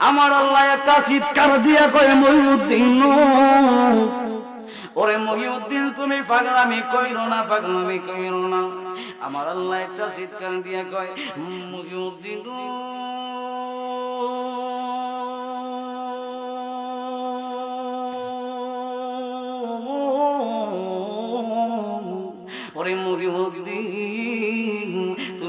আমার আল্লাহ একটা চিৎকার দিয়া কয়ে, মহিউদ্দিন ওরে মহিউদ্দিন, তুমি পাগলামি কইরো না, পাগলামি কইরো না। আমার আল্লাহ একটা চিৎকার দিয়া কয়, মহিউদ্দিন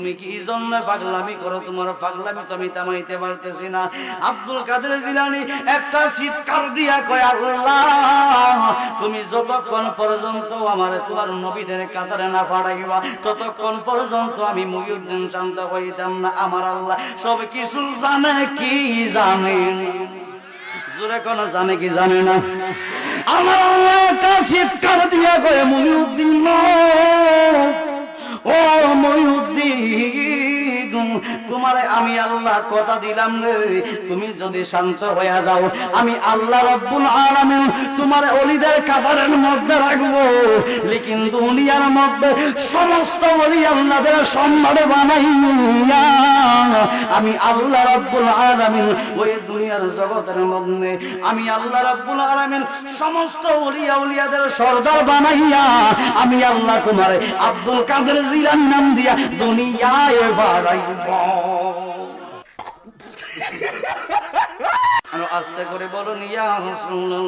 তুমি কি জন্য পাগলামি করো? তোমার পাগলামি তো আমি তামাইতে পারতেছি না। আব্দুল কাদের জিলানি একটা চিৎকার দিয়া কয়, আল্লাহ, তুমি যতক্ষণ পর্যন্ত আমার তোমার নবীদের কাতারে না ফাড়াইবা, ততক্ষণ পর্যন্ত আমি মহিউদ্দিন শান্ত হইতাম না। আমার আল্লাহ সব কিছু জানে কি জানে? জোরে কোন জানে কি জানে না? আমার আল্লাহ একটা চিৎকার দিয়া কয়, মহিউদ্দিন, ও মহিউদ্দিন তোমার আমি আল্লাহ কথা দিলাম রে। তুমি যদি শান্ত হয়ে যাও, আমি আল্লাহ রব্বুল আলামিন তোমার অলিদের কাতারের মধ্যে রাখব। লেকিন দুনিয়ার মধ্যে সমস্ত অলি আল্লাহদের সম্মান বানাইয়া আমি আল্লাহ রব্বুল আলামিন ওই দুনিয়ার জগতের মধ্যে আমি আল্লাহ রব্বুল আলামিন সমস্ত অলিয়া উলিয়াদের সর্দার বানাইয়া আমি আল্লাহ তোমার আব্দুল কাদের জিলান নাম দিয়া দুনিয়ায় বাড়াইব। আস্তে করে ইয়া রাসূলুল্লাহ।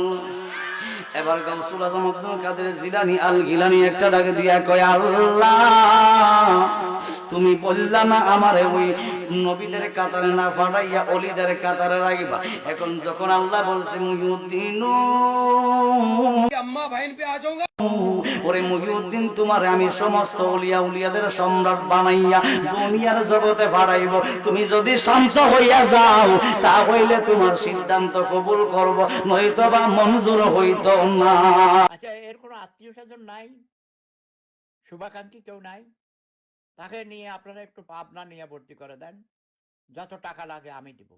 এবার গাউসুল আজম আব্দুল কাদের জিলানি আল গিলানি একটা ডাকে দিয়া কয়, আল্লাহ। তুমি বললা না আমার ওই নবীদের কাতারে না ফাটাইয়া অলিদের কাতারে রাখবা এখন যখন আল্লাহ বলছে, মুহিউদ্দিন, ওরে মুহিউদ্দিন, তোমার আমি সমস্ত উলিয়া উলিয়াদের সম্রাট বানাইয়া দুনিয়ার জগতে ফাড়াইব। তুমি যদি শান্ত হইয়া যাও তা হইলে তোমার সিদ্ধান্ত কবুল করব নয়তো বা মঞ্জুর হইত না। আচ্ছা এর কোনো আত্মীয় স্বজন নাই? শুভাকাঙ্ক্ষী কেউ নাই? তাকে নিয়ে আপনারা একটু ভাবনা নিয়ে ভর্তি করে দেন। যত টাকা লাগে আমি দিব।